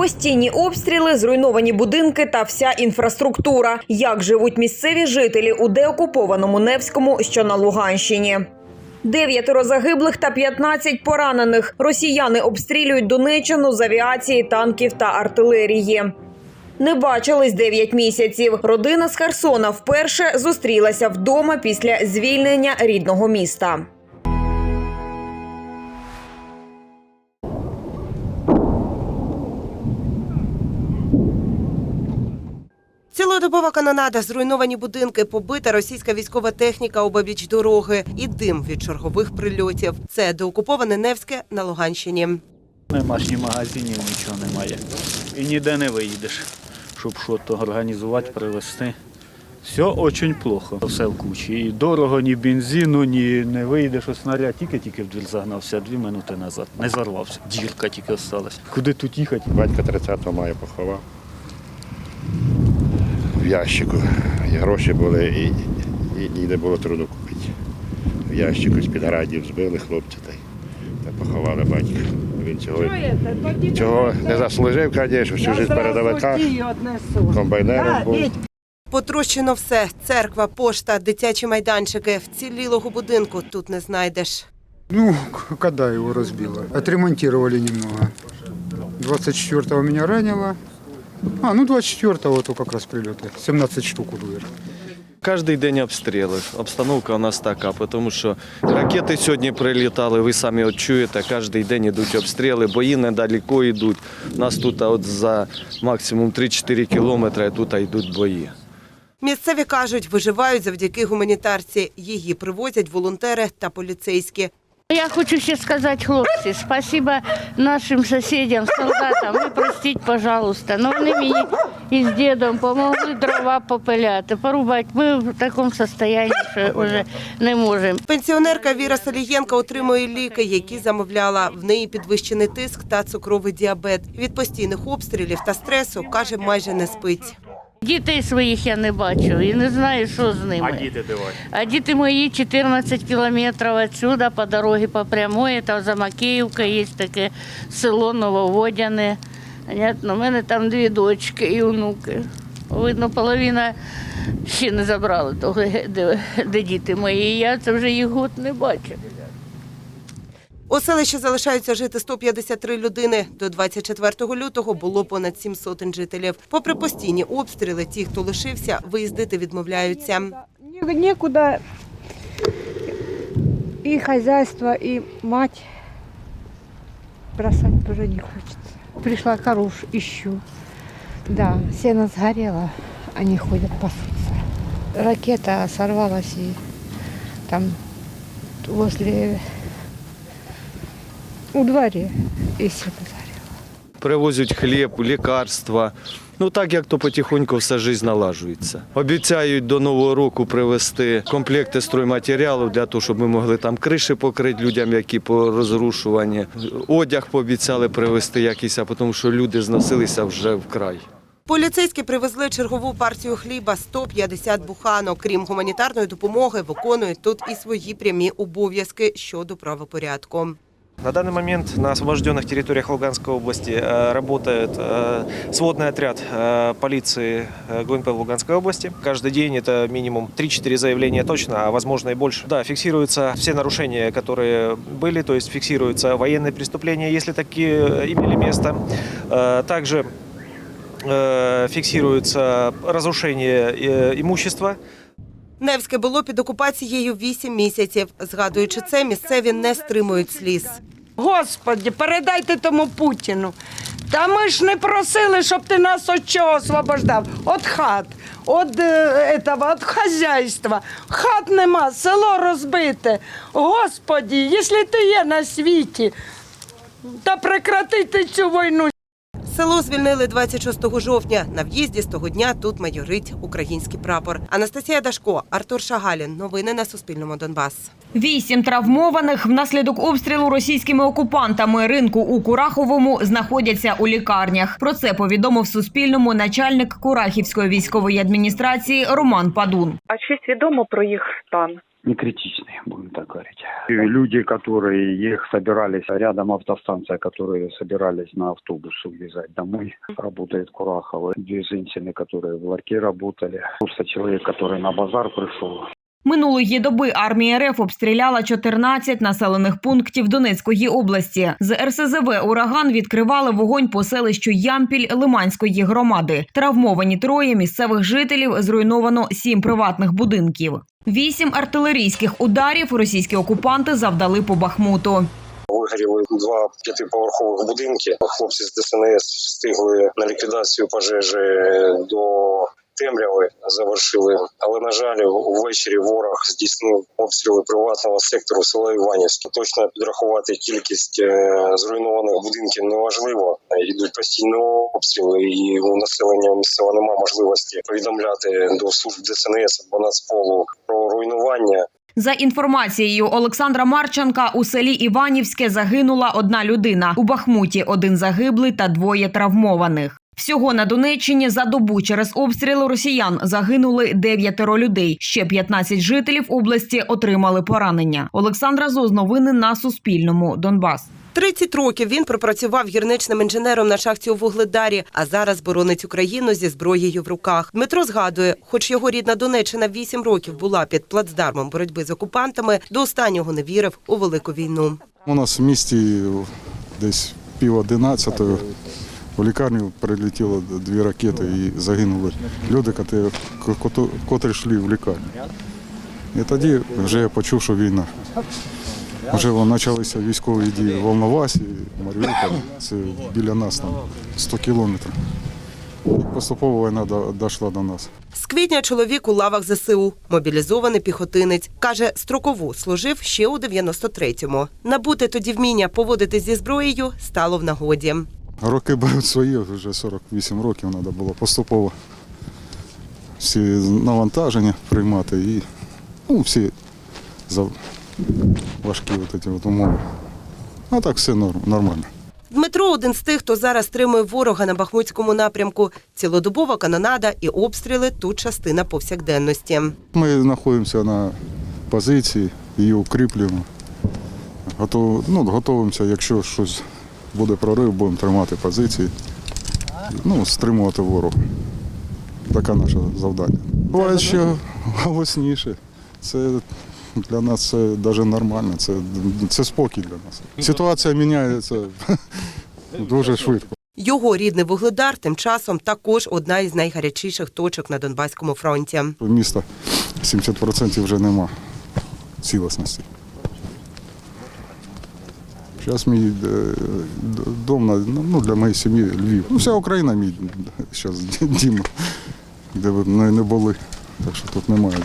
Постійні обстріли, зруйновані будинки та вся інфраструктура. Як живуть місцеві жителі у деокупованому Невському, що на Луганщині. Дев'ятеро загиблих та 15 поранених. Росіяни обстрілюють Донеччину з авіації, танків та артилерії. Не бачились 9 місяців. Родина з Херсона вперше зустрілася вдома після звільнення рідного міста. Цілодобова канонада, зруйновані будинки, побита російська військова техніка обабіч дороги і дим від чергових прильотів. Це деокуповане Невське на Луганщині. Нема ж ні магазинів, нічого немає. І ніде не виїдеш, щоб щось організувати, привезти. Все дуже плохо. Все в кучі. І дорого, ні бензину, ні не виїдеш. Ось снаряд тільки-тільки в двір загнався, дві минути назад. Не зарвався. Дірка тільки осталась. Куди тут їхати? Батька 30 мая поховав. Ящику. І гроші були, і, і, і не було труду купити. В ящику з-під градів збили хлопця та, та поховали батька. Він цього, цього не заслужив, звісно, всю життя передовика. Комбайнером був. Потрощено все: церква, пошта, дитячі майданчики. Вцілілого будинку тут не знайдеш. Ну, когда его разбило? Отремонтировали немного. 24-го меня ранило. А, ну 24-го вот как раз прилеты. 17 штук удвоє. Кожний день обстріли. Обстановка у нас така, тому що ракети сьогодні прилітали, ви самі от чуєте, кожен день йдуть обстріли, бої недалеко йдуть. У нас тут от за максимум 3-4 кілометри тут йдуть бої. Місцеві кажуть, виживають завдяки гуманітарці. Її привозять волонтери та поліцейські. Я хочу ще сказати, хлопці, спасибо нашим сусідям, солдатам. Ви простіть, пожалуйста. Ну вони мені із дідом допомогли дрова попиляти, порубати. Ми в такому стані, що вже не можемо. Пенсіонерка Віра Салієнка отримує ліки, які замовляла. В неї підвищений тиск та цукровий діабет. Від постійних обстрілів та стресу каже, майже не спить. Дітей своїх я не бачу і не знаю, що з ними. А діти дивать. А діти мої 14 кілометрів відсюди по дорозі по прямої, там за Макіївкою є таке село Нововодяне. Понятно, у мене там дві дочки і онуки. Видно, половина ще не забрали того, де, де діти мої. Я це вже їх год не бачу. У селищі залишаються жити 153 людини. До 24 лютого було понад 7 сотень жителів. Попри постійні обстріли, ті, хто лишився, виїздити відмовляються. Не- Некуда и хозяйство, и мать бросать тоже не хочется. Пришла коров, ищу. Да, сено сгорело, они ходят пасутся. Ракета сорвалась и там возле у дворе и сено сгорело. Привозять хліб, лікарства. Ну так як то потихоньку все життя налажується. Обіцяють до нового року привезти комплекти стройматеріалів для того, щоб ми могли там криші покрити людям, які порозрушувані. Одяг пообіцяли привезти якийсь, а тому що люди зносилися вже вкрай. Поліцейські привезли чергову партію хліба 150 буханок. Крім гуманітарної допомоги, виконують тут і свої прямі обов'язки щодо правопорядку. На данный момент на освобожденных территориях Луганской области э, работает э, сводный отряд э, полиции ГУНП Луганской области. Каждый день это минимум 3-4 заявления точно, а возможно и больше. Да, фиксируются все нарушения, которые были, то есть фиксируются военные преступления, если такие имели место. Также фиксируется разрушение имущества. Невське було під окупацією 8 місяців. Згадуючи це, місцеві не стримують сліз. Господи, передайте тому Путіну. Та ми ж не просили, щоб ти нас від чого освобождав. От хат, від е, этого, від хазяйства. Хат нема, село розбите. Господи, якщо ти є на світі, та прекратити цю війну. Село звільнили 26 жовтня. На в'їзді з того дня тут майорить український прапор. Анастасія Дашко, Артур Шагалін. Новини на Суспільному Донбас. Вісім травмованих внаслідок обстрілу російськими окупантами ринку у Кураховому знаходяться у лікарнях. Про це повідомив Суспільному начальник Курахівської військової адміністрації Роман Падун. А щось відомо про їх стан? не критичные, будем так говорить. И люди, которые их собирались, рядом автостанция, которые собирались на автобус увезать домой, работает Курахова. Две женщины, которые в ларьке работали. Просто человек, который на базар пришел, Минулої доби армія РФ обстріляла 14 населених пунктів Донецької області. З РСЗВ «Ураган» відкривали вогонь по селищу Ямпіль Лиманської громади. Травмовані троє місцевих жителів, зруйновано сім приватних будинків. Вісім артилерійських ударів російські окупанти завдали по Бахмуту. Вигоріли два п'ятиповерхових будинки. Хлопці з ДСНС встигли на ліквідацію пожежі до темряви завершили. Але на жаль, ввечері ворог здійснив обстріли приватного сектору села Іванівське. Точно підрахувати кількість е, зруйнованих будинків неважливо. Йдуть постійні обстріли, і у населення місцевого немає можливості повідомляти до служб ДСНС або Нацполу про руйнування. За інформацією Олександра Марченка, у селі Іванівське загинула одна людина. У Бахмуті один загиблий та двоє травмованих. Всього на Донеччині за добу через обстріли росіян загинули дев'ятеро людей. Ще 15 жителів області отримали поранення. Олександра Зоз, новини на Суспільному. Донбас. 30 років він пропрацював гірничним інженером на шахті у Вугледарі, а зараз боронить Україну зі зброєю в руках. Дмитро згадує, хоч його рідна Донеччина 8 років була під плацдармом боротьби з окупантами, до останнього не вірив у велику війну. У нас в місті десь пів одинадцятої в лікарню прилетіло дві ракети і загинули люди, котрі- йшли в лікарню. І тоді вже я почув, що війна. Вже почалися військові дії в Волновасі, Маріуполь, це біля нас там 100 кілометрів. Поступово війна дійшла до нас. З квітня чоловік у лавах ЗСУ, мобілізований піхотинець. Каже, строкову служив ще у 93-му. Набути тоді вміння поводитись зі зброєю стало в нагоді. Роки беруть своє, вже 48 років треба було поступово всі навантаження приймати і ну, всі за важкі от ці от умови. А так все норм, нормально. Дмитро один з тих, хто зараз стримує ворога на Бахмутському напрямку. Цілодобова канонада і обстріли тут частина повсякденності. Ми знаходимося на позиції, її укріплюємо. Готов, ну, готуємося, якщо щось буде прорив, будемо тримати позиції, ну, стримувати ворога. Таке наше завдання. Буває ще голосніше. Це для нас це навіть нормально, це, це спокій для нас. Ситуація міняється дуже швидко. Його рідний вугледар тим часом також одна із найгарячіших точок на Донбаському фронті. Міста 70% вже нема цілісності. Зараз мій е, дом на- ну, для моєї сім'ї Львів. Ну, вся Україна мій зараз дім, де ви не, не були. Так що тут немає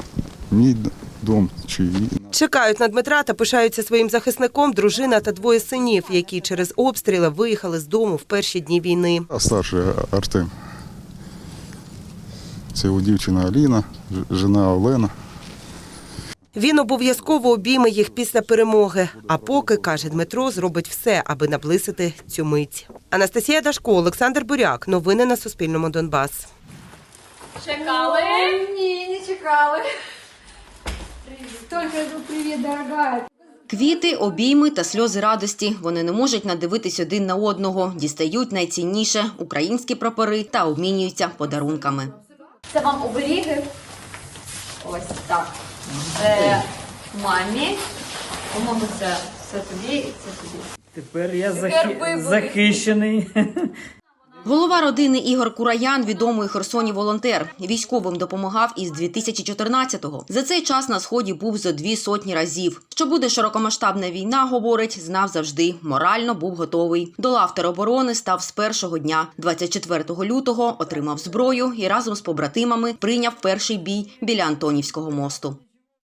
мій дом чи її. Чекають на Дмитра та пишаються своїм захисником дружина та двоє синів, які через обстріли виїхали з дому в перші дні війни. А старший Артем. Це його дівчина Аліна, жена Олена. Він обов'язково обійме їх після перемоги. А поки, каже Дмитро, зробить все, аби наблизити цю мить. Анастасія Дашко, Олександр Буряк. Новини на Суспільному Донбас. Чекали? Ні, не чекали. Только иду, привет, дорогая. Квіти, обійми та сльози радості. Вони не можуть надивитись один на одного, дістають найцінніше українські прапори та обмінюються подарунками. Це вам оберіги. Ось так. Е, мамі. По-моєму, це, це тобі і це тобі. Тепер я Тепер захи... захищений. Голова родини Ігор Кураян, відомий Херсоні волонтер. Військовим допомагав із 2014-го. За цей час на сході був зо дві сотні разів. Що буде широкомасштабна війна, говорить, знав завжди. Морально був готовий. До лав тероборони став з першого дня. 24 лютого отримав зброю і разом з побратимами прийняв перший бій біля Антонівського мосту.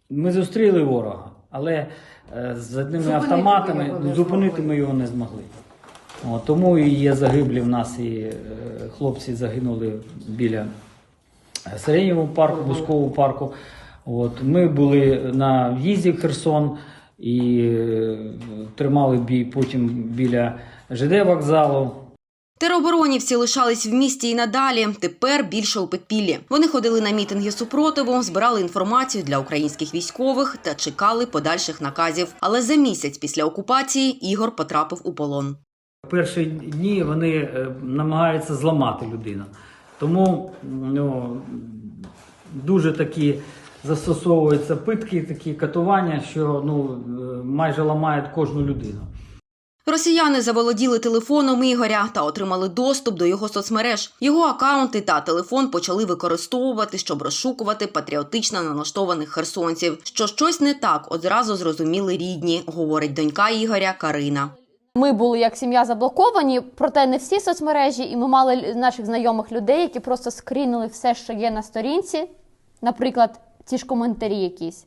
Ми зустріли ворога, але е, з одними автоматами зупинити ми його не змогли. От, тому і є загиблі в нас, і е, хлопці загинули біля Сиренєвого парку, Бускового парку. От, ми були на в'їзді в Херсон і е, тримали бій потім біля ЖД вокзалу. Тероборонівці лишались в місті і надалі. Тепер більше у підпіллі. Вони ходили на мітинги супротиву, збирали інформацію для українських військових та чекали подальших наказів. Але за місяць після окупації Ігор потрапив у полон. Перші дні вони е, намагаються зламати людину. Тому ну, дуже такі застосовуються питки, такі катування, що ну, е, майже ламають кожну людину. Росіяни заволоділи телефоном Ігоря та отримали доступ до його соцмереж. Його акаунти та телефон почали використовувати, щоб розшукувати патріотично налаштованих херсонців. Що щось не так, одразу зрозуміли рідні, говорить донька Ігоря Карина. Ми були як сім'я заблоковані, проте не всі соцмережі, і ми мали наших знайомих людей, які просто скрінили все, що є на сторінці, наприклад, ті ж коментарі якісь.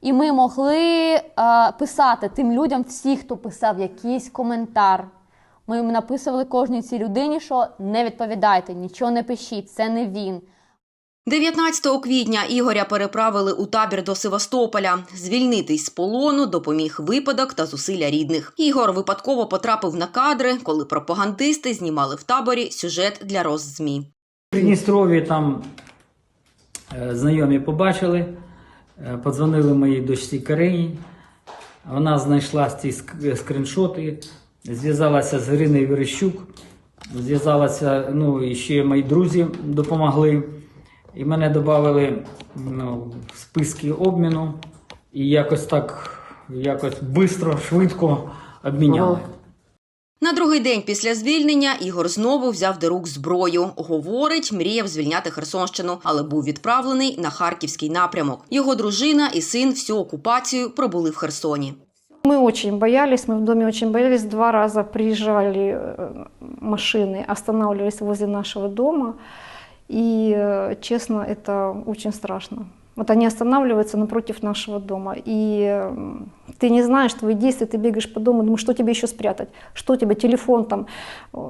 І ми могли е, писати тим людям, всі, хто писав якийсь коментар. Ми їм написували кожній цій людині, що не відповідайте, нічого не пишіть, це не він. 19 квітня Ігоря переправили у табір до Севастополя. Звільнитись з полону допоміг випадок та зусилля рідних. Ігор випадково потрапив на кадри, коли пропагандисти знімали в таборі сюжет для Росзмі. В там е, знайомі побачили, е, подзвонили моїй дочці Карині. Вона знайшла ці скріншоти, зв'язалася з Іриною Верещук, зв'язалася, ну і ще мої друзі допомогли. І мене додали ну, в списки обміну і якось так, якось швидко, швидко обміняли. На другий день після звільнення Ігор знову взяв до рук зброю. Говорить, мріяв звільняти Херсонщину, але був відправлений на харківський напрямок. Його дружина і син всю окупацію пробули в Херсоні. Мы очень боялись, мы в доме очень боялись. Два раза приезжали э, машины, останавливались возле нашего дома. И, э, честно, это очень страшно. Вот они останавливаются напротив нашего дома. И э, ты не знаешь твои действия, ты бегаешь по дому, думаешь, что тебе еще спрятать, что у тебя, телефон там, э,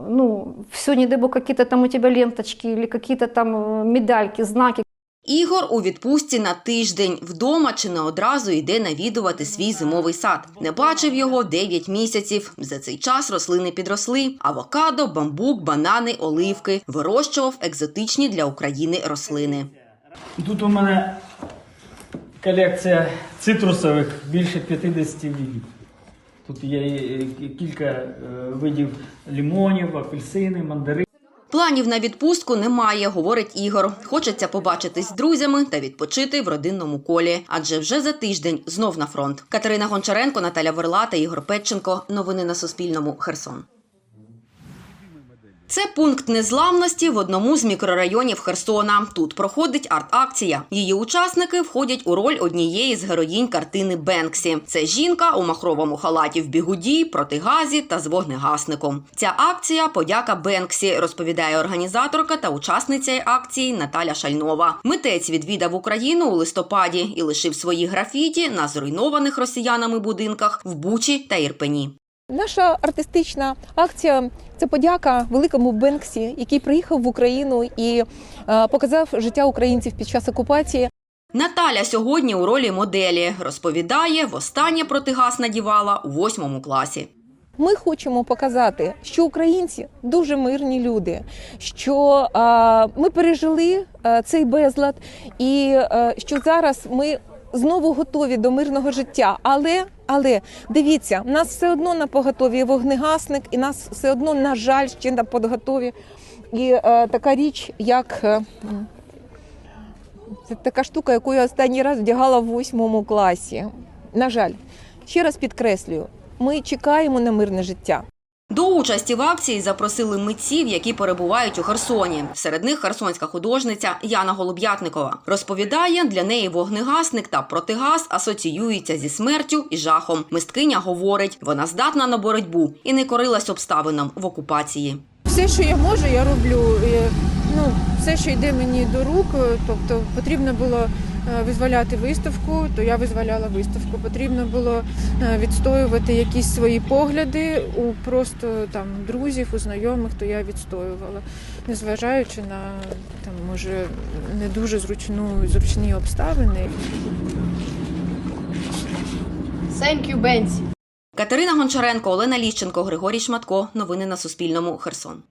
ну, все, не дай бог, какие-то там у тебя ленточки или какие-то там э, медальки, знаки. Ігор у відпустці на тиждень вдома чи не одразу йде навідувати свій зимовий сад. Не бачив його 9 місяців. За цей час рослини підросли: авокадо, бамбук, банани, оливки. Вирощував екзотичні для України рослини. Тут у мене колекція цитрусових більше 50 видів. Тут є е, кілька е, видів лимонів, апельсини, мандарини. Планів на відпустку немає, говорить Ігор. Хочеться побачитись з друзями та відпочити в родинному колі. Адже вже за тиждень знов на фронт. Катерина Гончаренко, Наталя Верла та Ігор Петченко. Новини на Суспільному. Херсон. Це пункт незламності в одному з мікрорайонів Херсона. Тут проходить арт-акція. Її учасники входять у роль однієї з героїнь картини Бенксі. Це жінка у махровому халаті в бігуді, протигазі та з вогнегасником. Ця акція подяка Бенксі, розповідає організаторка та учасниця акції Наталя Шальнова. Митець відвідав Україну у листопаді і лишив свої графіті на зруйнованих росіянами будинках в Бучі та Ірпені. Наша артистична акція це подяка великому Бенксі, який приїхав в Україну і е, показав життя українців під час окупації. Наталя сьогодні у ролі моделі розповідає, востаннє протигаз надівала у восьмому класі. Ми хочемо показати, що українці дуже мирні люди, що е, ми пережили е, цей безлад, і е, що зараз ми знову готові до мирного життя. Але але дивіться, нас все одно на поготові вогнегасник, і нас все одно, на жаль, ще на подготові. І е, така річ, як е, це така штука, яку я останній раз вдягала в восьмому класі. На жаль, ще раз підкреслюю, ми чекаємо на мирне життя. До участі в акції запросили митців, які перебувають у Херсоні. Серед них херсонська художниця Яна Голуб'ятникова. Розповідає, для неї вогнегасник та протигаз асоціюються зі смертю і жахом. Мисткиня говорить, вона здатна на боротьбу і не корилась обставинам в окупації. Все, що я можу, я роблю. Ну, все, що йде мені до рук, е, тобто потрібно було визволяти виставку, то я визволяла виставку. Потрібно було е, відстоювати якісь свої погляди у просто там друзів, у знайомих, то я відстоювала, незважаючи на там, може, не дуже зручну зручні обставини. Thank you, Бенсі. Катерина Гончаренко, Олена Ліщенко, Григорій Шматко. Новини на Суспільному. Херсон.